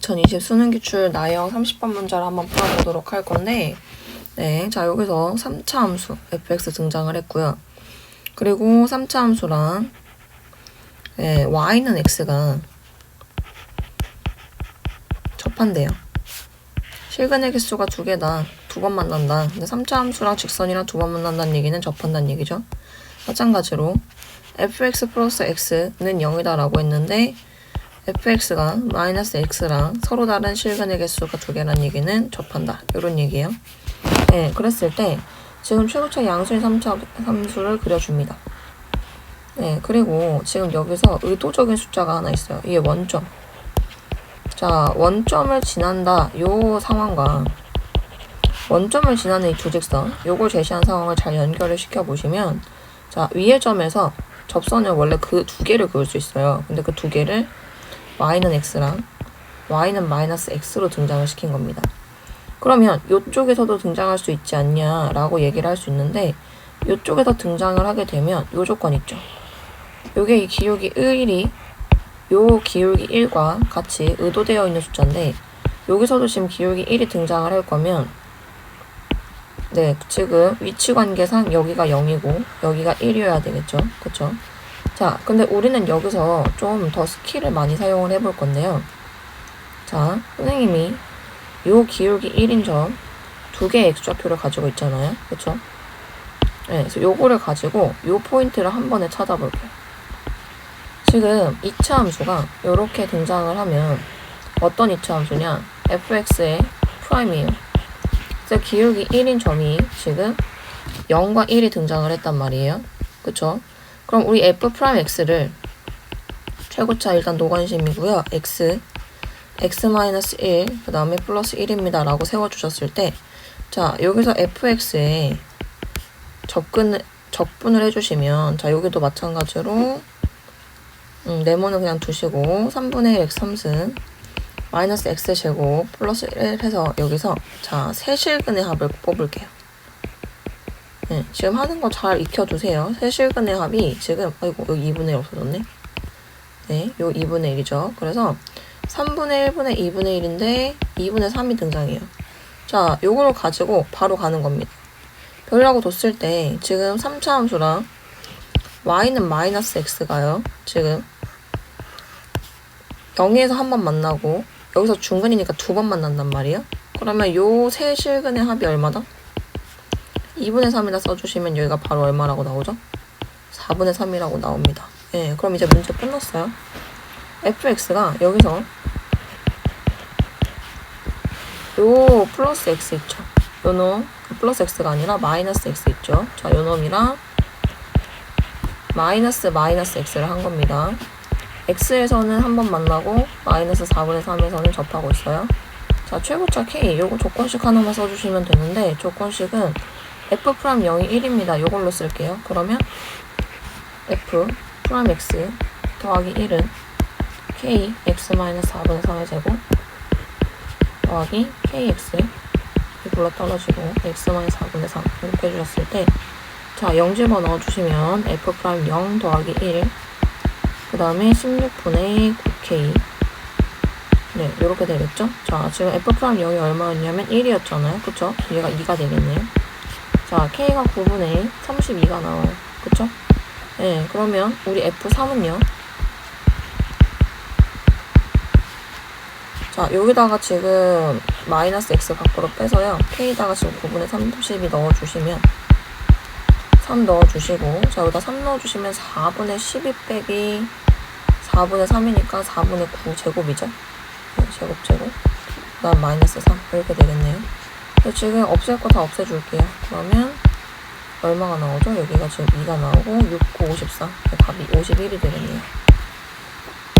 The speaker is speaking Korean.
2020 수능 기출 나형 30번 문제를 한번 풀어보도록 할 건데, 네, 자 여기서 3차 함수 fx 등장을 했고요. 그리고 3차 함수랑 네, y는 x가 접한대요. 실근의 개수가 두 개다. 두 번 만난다. 근데 3차 함수랑 직선이랑 두 번 만난다는 얘기는 접한다는 얘기죠. 마찬가지로 fx 플러스 x는 0이다라고 했는데 fx가 마이너스 x랑 서로 다른 실근의 개수가 두 개란 얘기는 접한다. 이런 얘기예요. 네, 그랬을 때 지금 최고차 양수인 3차 함수를 그려줍니다. 네, 그리고 지금 여기서 의도적인 숫자가 하나 있어요. 이게 원점. 자, 원점을 지난다. 요 상황과 원점을 지나는 이 조직선, 요걸 제시한 상황을 잘 연결을 시켜 보시면 자, 위의 점에서 접선을 원래 그 두 개를 그을 수 있어요. 근데 그 두 개를 y는 x랑 y는 마이너스 x로 등장을 시킨 겁니다. 그러면 이쪽에서도 등장할 수 있지 않냐라고 얘기를 할 수 있는데 이쪽에서 등장을 하게 되면 요 조건 있죠. 요게 이 기울기 1이 요 기울기 1과 같이 의도되어 있는 숫자인데 여기서도 지금 기울기 1이 등장을 할 거면 네 지금 위치 관계상 여기가 0이고 여기가 1이어야 되겠죠 그쵸 자 근데 우리는 여기서 좀 더 스킬을 많이 사용을 해볼 건데요 자 선생님이 요 기울기 1인 점 두 개의 x좌표를 가지고 있잖아요 그쵸 네, 그래서 요거를 가지고 요 포인트를 한 번에 찾아볼게요 지금 2차 함수가 이렇게 등장을 하면 어떤 2차 함수냐 fx의 프라임이에요. 그래서 기울기 1인 점이 지금 0과 1이 등장을 했단 말이에요. 그쵸? 그럼 우리 f 프라임 x를 최고차 일단 노관심이고요. x x-1, 그 다음에 플러스 1입니다. 라고 세워주셨을 때, 자, 여기서 fx에 접근을, 적분을 해주시면, 자, 여기도 마찬가지로, 음, 네모는 그냥 두시고 3분의 1 x 3승 마이너스 x 제곱 플러스 1 해서 여기서 자 세실근의 합을 뽑을게요. 네, 지금 하는 거 잘 익혀두세요. 세실근의 합이 지금 아이고 여기 2분의 1 없어졌네. 네, 요 2분의 1이죠. 그래서 3분의 1분의 2분의 1인데 2분의 3이 등장해요. 자, 요거를 가지고 바로 가는 겁니다. 별이라고 뒀을 때 지금 3차 함수랑 y는 마이너스 x가요. 지금 0에서 한 번 만나고 여기서 중근이니까 두 번 만난단 말이에요. 그러면 요 세 실근의 합이 얼마다? 2분의 3이라 써주시면 여기가 바로 얼마라고 나오죠? 4분의 3이라고 나옵니다. 예, 그럼 이제 문제 끝났어요. fx가 여기서 요 플러스 x 있죠? 요 놈, 플러스 x가 아니라 마이너스 x 있죠? 자, 요 놈이랑 마이너스 마이너스 x를 한 겁니다. x에서는 한 번 만나고 마이너스 4분의 3에서는 접하고 있어요. 자, 최고차 k 요거 조건식 하나만 써주시면 되는데 조건식은 f 프라임 0이 1입니다. 요걸로 쓸게요. 그러면 f 프라임 x 더하기 1은 k x 마이너스 4분의 3의 제곱 더하기 kx 이 불러 떨어지고 x 마이너스 4분의 3 이렇게 해주셨을 때 자, 0 집어 넣어주시면 f 프라임 0 더하기 1, 그 다음에 16분의 9k. 네, 이렇게 되겠죠? 자, 지금 f 프라임 0이 얼마였냐면 1이었잖아요. 그쵸? 얘가 2가 되겠네요. 자, k가 9분의 32가 나와요. 그쵸? 네, 그러면 우리 f3은요. 자, 여기다가 지금 마이너스 x 밖으로 빼서요. k에다가 지금 9분의 30이 넣어주시면 3 넣어주시고 자 여기다 3 넣어주시면 4분의 12 빼기 4분의 3이니까 4분의 9 제곱이죠 네, 제곱 제곱 그 다음 마이너스 3 이렇게 되겠네요 지금 없앨 거 다 없애줄게요. 그러면 얼마가 나오죠? 여기가 지금 2가 나오고 6, 9, 54 답이 51이 되겠네요